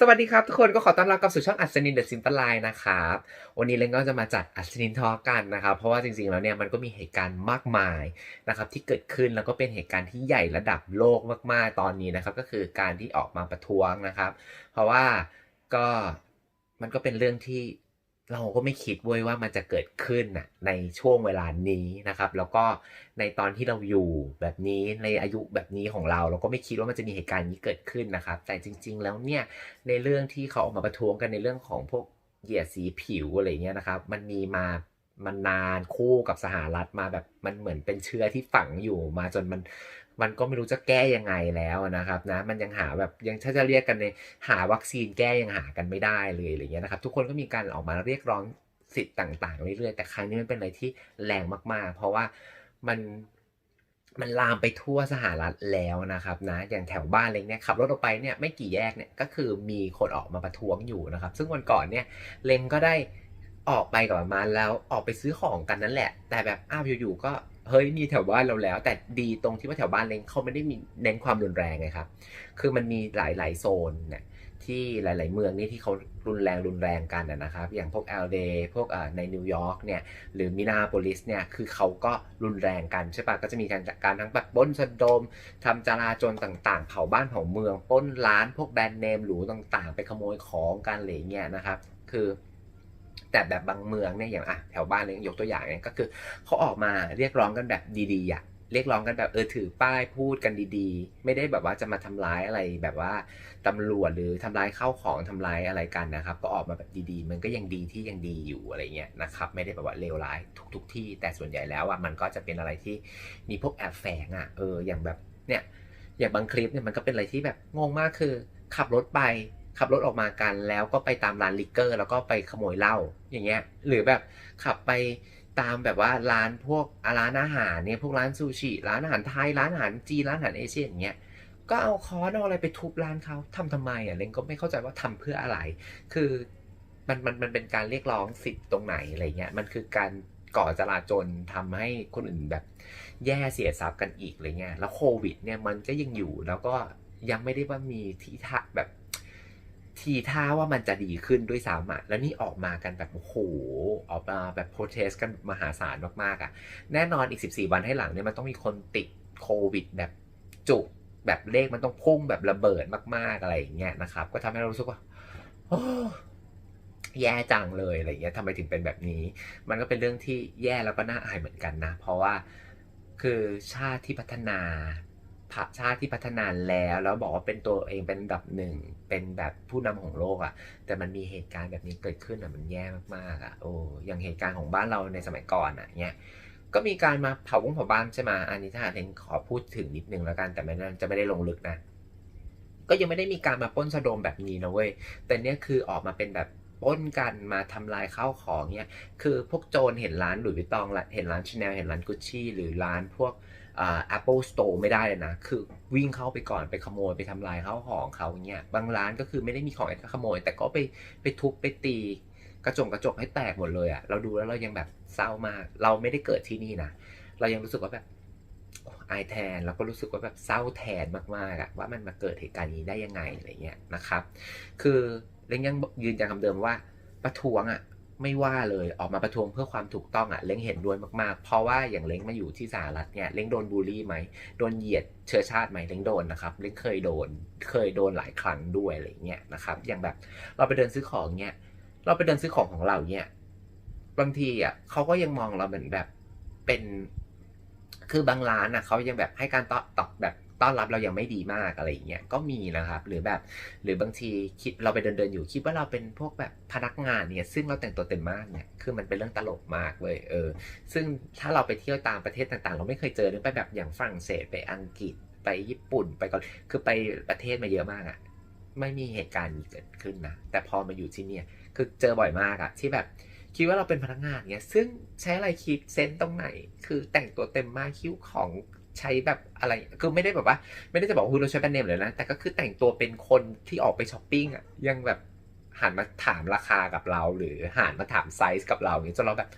สวัสดีครับทุกคนก็ขอต้อนรับกลับสู่ช่องอัศนินเดอะซิมเปิลไลน์นะครับวันนี้เล่นก็จะมาจัดอัศนินทอกันนะครับ เพราะว่าจริงๆแล้วเนี่ยมันก็มีเหตุการณ์มากมายนะครับที่เกิดขึ้นแล้วก็เป็นเหตุการณ์ที่ใหญ่ระดับโลกมากๆตอนนี้นะครับ ก็คือการที่ออกมาประท้วงนะครับ เพราะว่าก็มันก็เป็นเรื่องที่ เราก็ไม่คิดเว้ยว่ามันจะเกิดขึ้นน่ะในช่วงเวลานี้นะครับ แล้วก็ในตอนที่เราอยู่แบบนี้ในอายุแบบนี้ของเรา เราก็ไม่คิดว่ามันจะมีเหตุการณ์นี้เกิดขึ้นนะครับ แต่จริง ๆ แล้วเนี่ยในเรื่องที่เขาออกมาประท้วงกันในเรื่องของพวกเหยียดสีผิวอะไรเงี้ยนะครับ มันมีมามันนานคู่กับสหรัฐมาแบบมันเหมือนเป็นเชื้อที่ฝังอยู่มาจนมัน มันก็ไม่รู้จะแก้ยังไงแล้วนะครับนะมันยังหาแบบยังถ้าจะเรียกกันในหาวัคซีนแก้ยังหากันไม่ได้เลยอะไรเงี้ยนะครับทุกคนก็มีการออกมาเรียกร้องสิทธิ์ต่างๆเรื่อยๆแต่ครั้งนี้มันเป็นอะไรที่แรงมากๆ เพราะว่ามันมันลามไปทั่วสหรัฐแล้วนะครับนะอย่างแถวบ้านเล็กเนี่ยขับรถออกไปเนี่ยไม่กี่แยกเนี่ยก็คือมีคนออกมาประท้วงอยู่นะครับ ซึ่งวันก่อนเนี่ยเลงก็ได้ออกไปกับมาแล้วออกไปซื้อของกันนั่นแหละ แต่แบบอ้าวอยู่ๆก็ เฮ้ยมีแถวบ้านเราแล้ว แต่ดีตรงที่ว่าแถวบ้านเล้งเขาไม่ได้มีเน้นความรุนแรงไงครับคือมันมีหลายๆโซนเนี่ยที่หลาย ๆ เมืองนี่ที่เขารุนแรงรุนแรงกันนะครับ อย่างพวก LA พวกในนิวยอร์กเนี่ยหรือมินาโพลิสเนี่ยคือเขาก็รุนแรงกันใช่ปะก็จะมีการจัดการทั้งแบบปล้นสะดมทำจราจรต่างๆ เผาบ้านเผาเมืองป้นร้าน พวกแบรนด์เนมหรูต่างๆ ไปขโมยของกันอะไรเงี้ยนะครับ คือ แต่แบบบางเมืองเนี่ยอย่างอะแถวบ้านเลยยกตัวอย่างเนี่ยก็คือเขาออกมาเรียกร้องกันแบบดีๆอะเรียกร้องกันแบบเออถือป้ายพูดกันดีๆ ไม่ได้แบบว่าจะมาทำร้ายอะไรแบบว่าตำรวจหรือทำร้ายข้าวของทำร้ายอะไรกันนะครับ ก็ออกมาแบบดีๆ มันก็ยังดีที่ยังดีอยู่อะไรเงี้ยนะครับไม่ได้แบบว่าเลวร้ายทุกๆที่ แต่ส่วนใหญ่แล้วอะมันก็จะเป็นอะไรที่มีพวกแอบแฝงอะเอออย่างแบบเนี่ยอย่างบางคลิปเนี่ยมันก็เป็นอะไรที่แบบงงมากคือ ขับรถไป ขับรถออกมากันแล้วก็ไปตามร้านลิเกอร์ แล้วก็ไปขโมยเหล้าอย่างเงี้ย หรือแบบขับไปตามแบบว่าร้านพวกร้านอาหารเนี่ยพวกร้านซูชิร้านอาหารไทยร้านอาหารจีนร้านอาหารเอเชียอย่างเงี้ยก็เอาค้อนเอาอะไรไปทุบร้านเขาทำทำไมอะเลงก็ไม่เข้าใจว่าทำเพื่ออะไร คือมันมันมันเป็นการเรียกร้องสิทธิ์ตรงไหนอะไรเงี้ยมันคือการก่อจลาจลทำให้คนอื่นแบบ แย่เสียทรัพย์กันอีกอะไรเงี้ยแล้วโควิดเนี่ยมันก็ยังอยู่แล้วก็ยังไม่ได้ว่ามีทีท่าแบบ ทีท่าว่ามันจะดีขึ้นด้วยซ้ำอะแล้วนี่ออกมากันแบบโอ้โหออกมาแบบโปรเทสกันมหาศาลมากๆอะแน่นอนอีก 14 วันให้หลังเนี่ยมันต้องมีคนติดโควิดแบบจุกแบบเลขมันต้องพุ่งแบบระเบิดมากๆอะไรอย่างเงี้ยนะครับ ก็ทำให้เรารู้สึกว่าโอ้แย่จังเลยอะไรเงี้ยทำไมถึงเป็นแบบนี้ มันก็เป็นเรื่องที่แย่แล้วก็น่าอายเหมือนกันนะ เพราะว่าคือชาติที่พัฒนา ชาติที่พัฒนาแล้ว แล้วบอกว่าเป็นตัวเองเป็นอันดับหนึ่งเป็นแบบผู้นำของโลกอะ่ะ แต่มันมีเหตุการณ์แบบนี้เกิดขึ้นอะ่ะมันแย่มากๆอะ่ะโอ้อย่างเหตุการณ์ของบ้านเราในสมัยก่อนอะ่ะเนี่ยก็มีการมาเผาบ้งเผาบ้านใช่ไหมอันนี้ถ้าเองขอพูดถึงนิดนึงแล้วกันแต่ไม่จะไม่ได้ลงลึกนะก็ยังไม่ได้มีการมาป้นสะดมแบบนี้นะเว้ยแต่เนี้ยคือออกมาเป็นแบบ ปล้นกันมาทำลายข้าวของเนี่ยคือพวกโจรเห็นร้านหลุยส์วิตตองเห็นร้านชาแนลเห็นร้านกุชชี่หรือร้านพวกแอ่า Apple Store ไม่ได้เลยนะ คือวิ่งเข้าไปก่อนไปขโมยไปทำลายข้าวของเขาเงี้ยบางร้านก็คือไม่ได้มีของให้ขโมย แต่ก็ไปไปทุบไปตีกระจกกระจกให้แตกหมดเลยอะ่ะเราดูแล้วเรายังแบบเศร้ามาก เราไม่ได้เกิดที่นี่นะเรายังรู้สึกว่าแบบอายแทนแล้วก็รู้สึกว่าแบบเศร้าแทนมากๆอะว่ามันมาเกิดเหตุการณ์นี้ได้ยังไงอะไรเงี้ยนะครับ คือ เล้งยังยืนยันคำเดิมว่าประท้วงอะไม่ว่าเลยออกมาประท้วงเพื่อความถูกต้องอะเล้งเห็นด้วยมากๆ เพราะว่าอย่างเล้งมาอยู่ที่สหรัฐเนี่ยเล้งโดนบูลลี่ไหมโดนเหยียดเชื้อชาติไหมเล้งโดนนะครับเล้งเคยโดนเคยโดนหลายครั้งด้วยอะไรเงี้ยนะครับ อย่างแบบเราไปเดินซื้อของเนี่ยเราไปเดินซื้อของของเราเนี่ยบางทีอะเขาก็ยังมองเราเหมือนแบบเป็นคือบางร้านอะเขายังแบบให้การตอบตอบแบบ ต้อนรับเรายังไม่ดีมากอะไรอย่างเงี้ยก็มีนะครับ หรือแบบหรือบางทีคิดเราไปเดินเดินอยู่คิดว่าเราเป็นพวกแบบพนักงานเนี่ยซึ่งเราแต่งตัวเต็มมากเนี่ยคือมันเป็นเรื่องตลกมากเลยเออซึ่งถ้าเราไปเที่ยวตามประเทศต่างๆ เราไม่เคยเจอหรือไปแบบอย่างฝรั่งเศสไปอังกฤษไปญี่ปุ่นไปก่อนคือไปประเทศมาเยอะมากอะไม่มีเหตุการณ์นี้เกิดขึ้นนะแต่พอมาอยู่ที่เนี่ยคือเจอบ่อยมากอะที่แบบคิดว่าเราเป็นพนักงานเนี่ยซึ่งใช้อะไรคิดเซนต์ตรงไหน คือแต่งตัวเต็มมากคิ้วของ ใช้แบบอะไร คือไม่ได้แบบว่า ไม่ได้จะบอกว่าเราใช้แบรนด์เนมเลยนะ แต่ก็คือแต่งตัวเป็นคนที่ออกไปช้อปปิ้งอะ ยังแบบหันมาถามราคากับเรา หรือหันมาถามไซส์กับเราอย่างนี้จนเราแบบ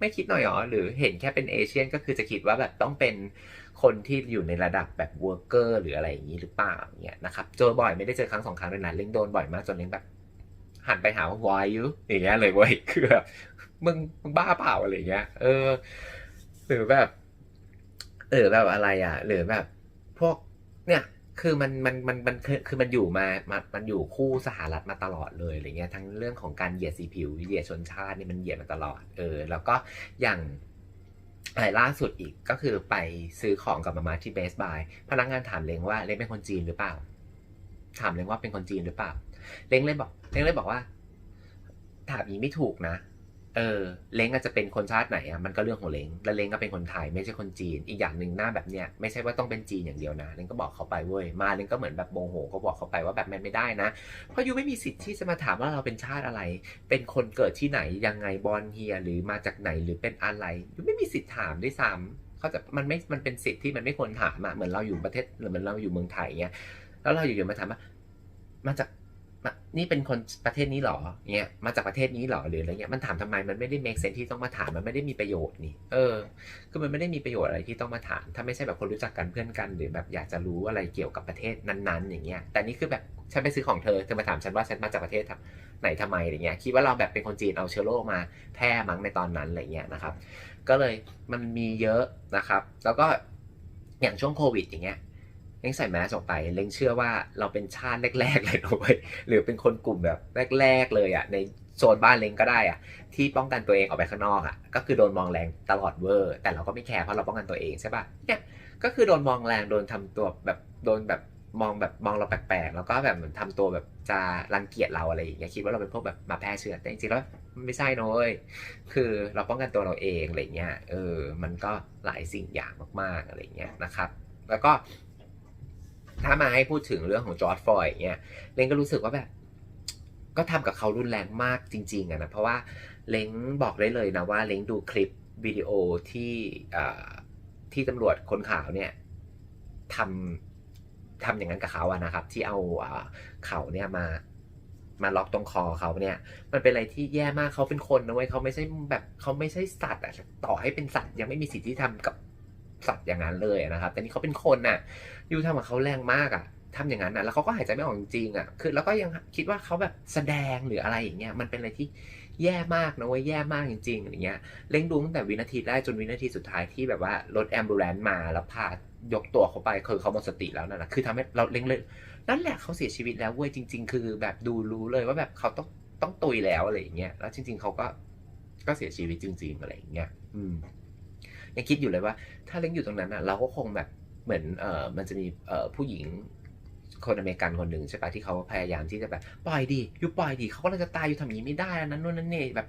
ไม่คิดหน่อยหรอ หรือเห็นแค่เป็นเอเชียนก็คือจะคิดว่าแบบต้องเป็นคนที่อยู่ในระดับแบบเวิร์กเกอร์หรืออะไรอย่างนี้หรือเปล่าเนี่ยนะครับ เจอบ่อยไม่ได้เจอครั้งสองครั้งเลยนะเล้งโดนบ่อยมากจนเล้งแบบ หันไปหาว่า why you อย่างเงี้ยเลยเว้ยคือแบบมึงมึงบ้าเปล่าอะไรเงี้ย เออ หรือแบบ เออแบบอะไรอะ หรือแบบ พวกเนี่ยคือมันมันมันมันคือคือมันอยู่มามามันอยู่คู่สหรัฐมาตลอดเลยอะไรเงี้ยทั้งเรื่องของการเหยียดสีผิวเหยียดชนชาตินี่มันเหยียดมาตลอด เออ แล้วก็อย่างอะไรล่าสุดอีกก็คือไปซื้อของกับมามาที่เบสบายพนักงานถามเลงว่าเลงเป็นคนจีนหรือเปล่า ถามเลงว่าเป็นคนจีนหรือเปล่า เล้งเลยบอก เล้งเลยบอกว่า ถามอีไม่ถูกนะ เออเล้งอาจจะเป็นคนชาติไหนอะมันก็เรื่องของเล้งแล้วเล้งก็เป็นคนไทยไม่ใช่คนจีน อีกอย่างหนึ่งหน้าแบบเนี้ยไม่ใช่ว่าต้องเป็นจีนอย่างเดียวนะเล้งก็บอกเขาไปเว้ยมาเล้งก็เหมือนแบบโมโหก็บอกเขาไปว่าแบบมันไม่ได้นะ เพราะยูไม่มีสิทธิ์ที่จะมาถามว่าเราเป็นชาติอะไร เป็นคนเกิดที่ไหนยังไงบอลเฮียหรือมาจากไหนหรือเป็นอะไรยูไม่มีสิทธิ์ถามด้วยซ้ำเขาจะมันไม่มันเป็นสิทธิ์ที่มันไม่ควรถามอะเหมือนเราอยู่ประเทศหรือเหมือนเราอยู่เมืองไทยเงี้ยแล้วเราอยู่ๆมาถามว่ามาจาก นี่เป็นคนประเทศนี้หรอเงี้ยมาจากประเทศนี้หรอหรืออะไรเงี้ยมันถามทำไมมันไม่ได้ make sense ที่ต้องมาถามมันไม่ได้มีประโยชน์นี่เออคือมันไม่ได้มีประโยชน์อะไรที่ต้องมาถาม ถ้าไม่ใช่แบบคนรู้จักกันเพื่อนกัน หรือแบบอยากจะรู้อะไรเกี่ยวกับประเทศนั้นๆ อย่างเงี้ยแต่นี่คือแบบฉันไปซื้อของเธอเธอมาถามฉันว่าฉันมาจากประเทศไหนทำไมอะไรเงี้ยคิดว่าเราแบบเป็นคนจีนเอาเชื้อโรคมาแพร่มั้งในตอนนั้นอะไรเงี้ยนะครับ ก็เลยมันมีเยอะนะครับ แล้วก็อย่างช่วงโควิดอย่างเงี้ย เล้งใส่แมสออกไป เล้งเชื่อว่าเราเป็นชาติแรก ๆ เลยนะเว้ยหรือเป็นคนกลุ่มแบบแรก ๆ เลยอะในโซนบ้านเล้งก็ได้อะที่ป้องกันตัวเองออกไปข้างนอกอะก็คือโดนมองแรงตลอดเวอร์ แต่เราก็ไม่แคร์เพราะเราป้องกันตัวเองใช่ป่ะเนี่ยก็คือโดนมองแรงโดนทำตัวแบบโดนแบบมองแบบมองเราแปลกๆ แล้วก็แบบเหมือนทำตัวแบบจะรังเกียจเราอะไรอย่างเงี้ยคิดว่าเราเป็นพวกแบบมาแพร่เชื้อแต่จริงๆแล้วไม่ใช่นะเว้ยคือเราป้องกันตัวเราเองอะไรเงี้ยเออมันก็หลายสิ่งอย่างมากๆอะไรเงี้ยนะครับ แล้วก็ ถ้ามาให้พูดถึงเรื่องของจอร์ดฟอยด์เนี่ยเล้งก็รู้สึกว่าแบบ ก็ทำกับเขารุนแรงมากจริง ๆอะนะเพราะว่าเล้งบอกได้เลยนะว่าเล้งดูคลิปวิดีโอที่ที่ตำรวจคนขาวเนี่ยทำทำอย่างนั้นกับเขาอะนะครับ ที่เอาเขาเนี่ยมามาล็อกตรงคอเขาเนี่ย มันเป็นอะไรที่แย่มากเขาเป็นคนนะเว้ยเขาไม่ใช่แบบเขาไม่ใช่สัตว์อะต่อให้เป็นสัตว์ยังไม่มีสิทธิ์ที่ทำกับ สัตว์อย่างนั้นเลยนะครับ แต่นี่เขาเป็นคนน่ะยูทำกับเขาแรงมากอะทำอย่างนั้นนะแล้วเขาก็หายใจไม่ออกจริงๆอะคือแล้วก็ยังคิดว่าเขาแบบแสดงหรืออะไรอย่างเงี้ยมันเป็นอะไรที่แย่มากนะเว้ยแย่มากจริงๆอย่างเงี้ยเล่งดูตั้งแต่วินาทีแรกจนวินาทีสุดท้ายที่แบบว่ารถแอมบูเลนต์มาแล้วพายกตัวเขาไปคือเขาหมดสติแล้วนั่นนะคือทำให้เราเล่งเลยนั่นแหละเขาเสียชีวิตแล้วเว้ยจริง ๆ คือแบบดูรู้เลยว่าแบบเขาต้องต้องตุยแล้วอะไรอย่างเงี้ยแล้วจริง ๆเขาก็ก็เสียชีวิตจริง ๆ อะไรอย่างเงี้ยอืม ยังคิดอยู่เลยว่า ถ้าเล้งอยู่ตรงนั้นอะเราก็คงแบบเหมือนเออมันจะมีเออผู้หญิงคนอเมริกันคนหนึ่งใช่ปะที่เขาพยายามที่จะแบบปล่อยดิยุปล่อยดิเขากำลังจะตายอยู่ทำอย่างนี้ไม่ได้นั้นนู่นนั่นนี่แบบ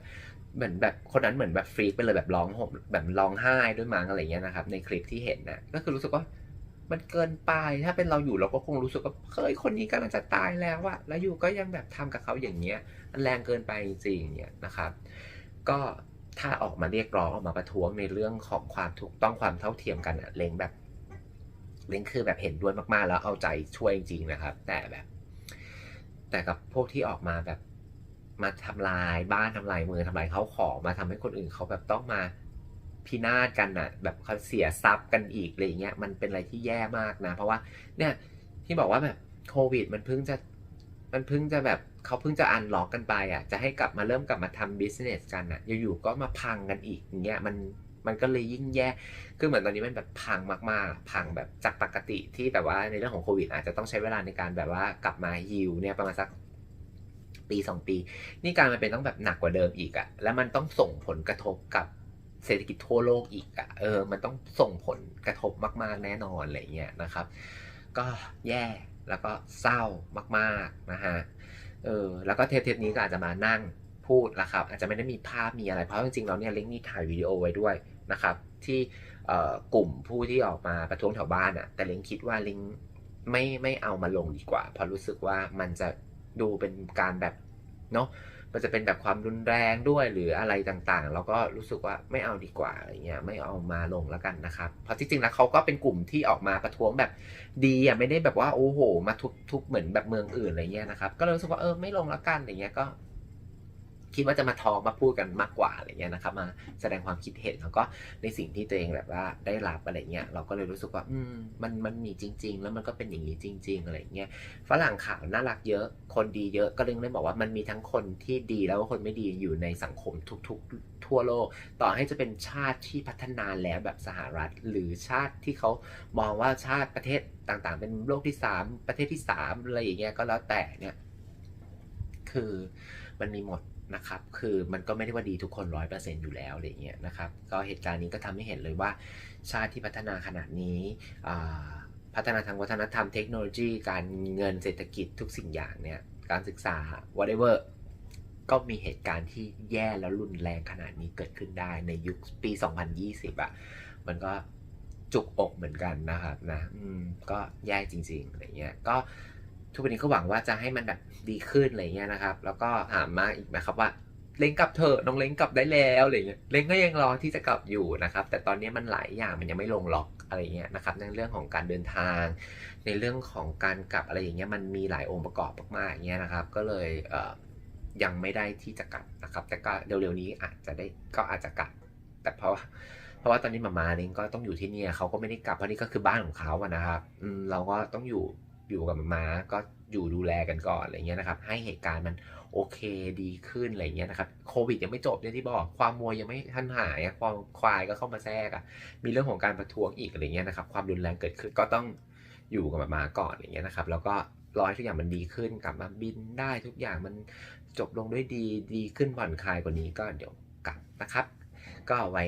เหมือนแบบคนนั้นเหมือนแบบฟรีกไปเลยแบบร้องห่มแบบร้องไห้ด้วยมั้งอะไรเงี้ยนะครับในคลิปที่เห็นนะก็คือรู้สึกว่ามันเกินไปถ้าเป็นเราอยู่เราก็คงรู้สึกว่าเฮ้ยคนนี้กำลังจะตายแล้วอะแล้วอยู่ก็ยังแบบทำกับเขาอย่างเงี้ยมันแรงเกินไปจริงๆเนี่ยนะครับ ก็ ถ้าออกมาเรียกร้องออกมาประท้วงในเรื่องของความถูกต้องความเท่าเทียมกันอะเล้งแบบเล้งคือแบบเห็นด้วยมากๆ แล้วเอาใจช่วยจริงๆนะครับ แต่แบบ แต่กับพวกที่ออกมาแบบมาทำลายบ้านทำลายเมืองทำลายเขาของมาทำให้คนอื่นเขาแบบต้องมาพินาศกันอะ แบบเขาเสียทรัพย์กันอีกอะไรเงี้ยมันเป็นอะไรที่แย่มากนะ เพราะว่า เนี่ยที่บอกว่าแบบโควิด มันเพิ่งจะมันเพิ่งจะแบบ เขาเพิ่งจะอันล็อกกันไปอะจะให้กลับมาเริ่มกลับมาทำบิสเนสกันอะอยู่ๆก็มาพังกันอีกอย่างเงี้ยมันมันก็เลยยิ่งแย่ คือเหมือนตอนนี้มันแบบพังมากๆ พังแบบจากปกติที่แบบว่าในเรื่องของโควิด อาจจะต้องใช้เวลาในการแบบว่ากลับมาฮิวเนี่ยประมาณสักปีสองปี นี่การมันเป็นต้องแบบหนักกว่าเดิมอีกอะแล้วมันต้องส่งผลกระทบกับเศรษฐกิจทั่วโลกอีกอะเออ มันต้องส่งผลกระทบมาก ๆ แน่นอนอะไรเงี้ยนะครับ ก็แย่แล้วก็เศร้ามาก ๆ นะฮะ เออแล้วก็เทปเทปนี้ก็อาจจะมานั่งพูดนะครับ อาจจะไม่ได้มีภาพมีอะไร เพราะจริงๆเราเนี่ยเล้งมีถ่ายวิดีโอไว้ด้วยนะครับ ที่กลุ่มผู้ที่ออกมาประท้วงแถวบ้านอะ่ะแต่เล้งคิดว่าเล้งไม่ไม่เอามาลงดีกว่าเพราะรู้สึกว่ามันจะดูเป็นการแบบเนาะ มันจะเป็นแบบความรุนแรงด้วยหรืออะไรต่างๆแล้วก็รู้สึกว่าไม่เอาดีกว่าอะไรเงี้ยไม่เอามาลงแล้วกันนะครับ เพราะจริงๆแล้วเขาก็เป็นกลุ่มที่ออกมาประท้วงแบบดีอะไม่ได้แบบว่าโอ้โห มาทุบทุบเหมือนแบบเมืองอื่นอะไรเงี้ยนะครับก็เลยรู้สึกว่าเออไม่ลงแล้วกันอะไรเงี้ยก็ คิดว่าจะมาทอล์กมาพูดกันมากกว่าอะไรเงี้ยนะครับมาแสดงความคิดเห็นแล้วก็ในสิ่งที่ตัวเองแบบว่าได้รับอะไรเงี้ยเราก็เลยรู้สึกว่าอืมมันมันมีจริง ๆ แล้วมันก็เป็นอย่างนี้จริง ๆ อะไรเงี้ยฝรั่งข่าวน่ารักเยอะคนดีเยอะก็เลยเลยบอกว่ามันมีทั้งคนที่ดีแล้วก็คนไม่ดีอยู่ในสังคมทุกๆ ทั่วโลก ต่อให้จะเป็นชาติที่พัฒนาแล้วแบบสหรัฐ หรือชาติที่เขามองว่าชาติประเทศต่างๆ เป็นโลกที่สามประเทศที่สามอะไรอย่างเงี้ยก็แล้วแต่เนี่ยคือมันมีหมด นะครับ คือมันก็ไม่ได้ว่าดีทุกคนร้อยเปอร์เซ็นต์อยู่แล้วอะไรเงี้ยนะครับ ก็เหตุการณ์นี้ก็ทำให้เห็นเลยว่าชาติที่พัฒนาขนาดนี้พัฒนาทางวัฒนธรรมเทคโนโลยี การเงินเศรษฐกิจทุกสิ่งอย่างเนี่ย การศึกษา whatever ก็มีเหตุการณ์ที่แย่แล้วรุนแรงขนาดนี้เกิดขึ้นได้ในยุคปี 2020อะ่ะ มันก็จุกอกเหมือนกันนะครับนะก็แย่จริงๆอะไรเงี้ย ก็ ทุกวันนี้ก็หวังว่าจะให้มันแบบดีขึ้นอะไรเงี้ยนะครับ แล้วก็ถามมาอีกนะครับว่าเล้งกลับเถอะน้องเล้งกลับได้แล้วอะไรเงี้ยเล้งก็ยังรอที่จะกลับอยู่นะครับ แต่ตอนนี้มันหลายอย่างมันยังไม่ลงล็อกอะไรเงี้ยนะครับในเรื่องของการเดินทาง ในเรื่องของการกลับอะไรอย่างเงี้ยมันมีหลายองค์ประกอบมากๆอย่างเงี้ยนะครับ ก็เลยเยังไม่ได้ที่จะกลับนะครับ แต่ก็เร็วๆนี้อาจจะได้ก็อาจจะกลับ แต่เพราะว่าเพราะว่าตอนนี้มามาเองก็ต้องอยู่ที่นี่เขาก็ไม่ได้กลับเพราะนี่ก็คือบ้านของเขาอะนะครับเราก็ต้องอยู่ อยู่กับมามาก็อยู่ดูแลกันก่อนอะไรเงี้ยนะครับ ให้เหตุการณ์มันโอเคดีขึ้นอะไรเงี้ยนะครับโควิดยังไม่จบเนี่ยที่บอกความมัวยังไม่ทันหายอะความควายก็เข้ามาแทรกอะมีเรื่องของการประท้วงอีกอะไรเงี้ยนะครับ ความรุนแรงเกิดขึ้นก็ต้องอยู่กับมามาก่อนอะไรเงี้ยนะครับ แล้วก็รอให้ทุกอย่างมันดีขึ้นกลับมาบินได้ทุกอย่างมันจบลงด้วยดีดีขึ้นผ่อนคลายกว่านี้ก็เดี๋ยวกลับนะครับ ก็ไว้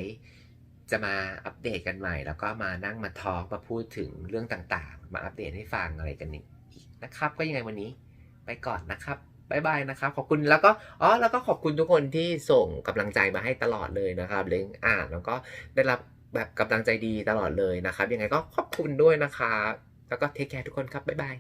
จะมาอัปเดตกันใหม่ แล้วก็มานั่งมาทอล์กมาพูดถึงเรื่องต่างๆ มาอัปเดตให้ฟังอะไรกันอีกนะครับ ก็ยังไงวันนี้ไปก่อนนะครับบายบายนะครับ ขอบคุณแล้วก็อ๋อแล้วก็ขอบคุณทุกคนที่ส่งกำลังใจมาให้ตลอดเลยนะครับเล้งอ่านแล้วก็ได้รับแบบกำลังใจดีตลอดเลยนะครับ ยังไงก็ขอบคุณด้วยนะครับแล้วก็เทคแคร์ทุกคนครับบ๊ายบาย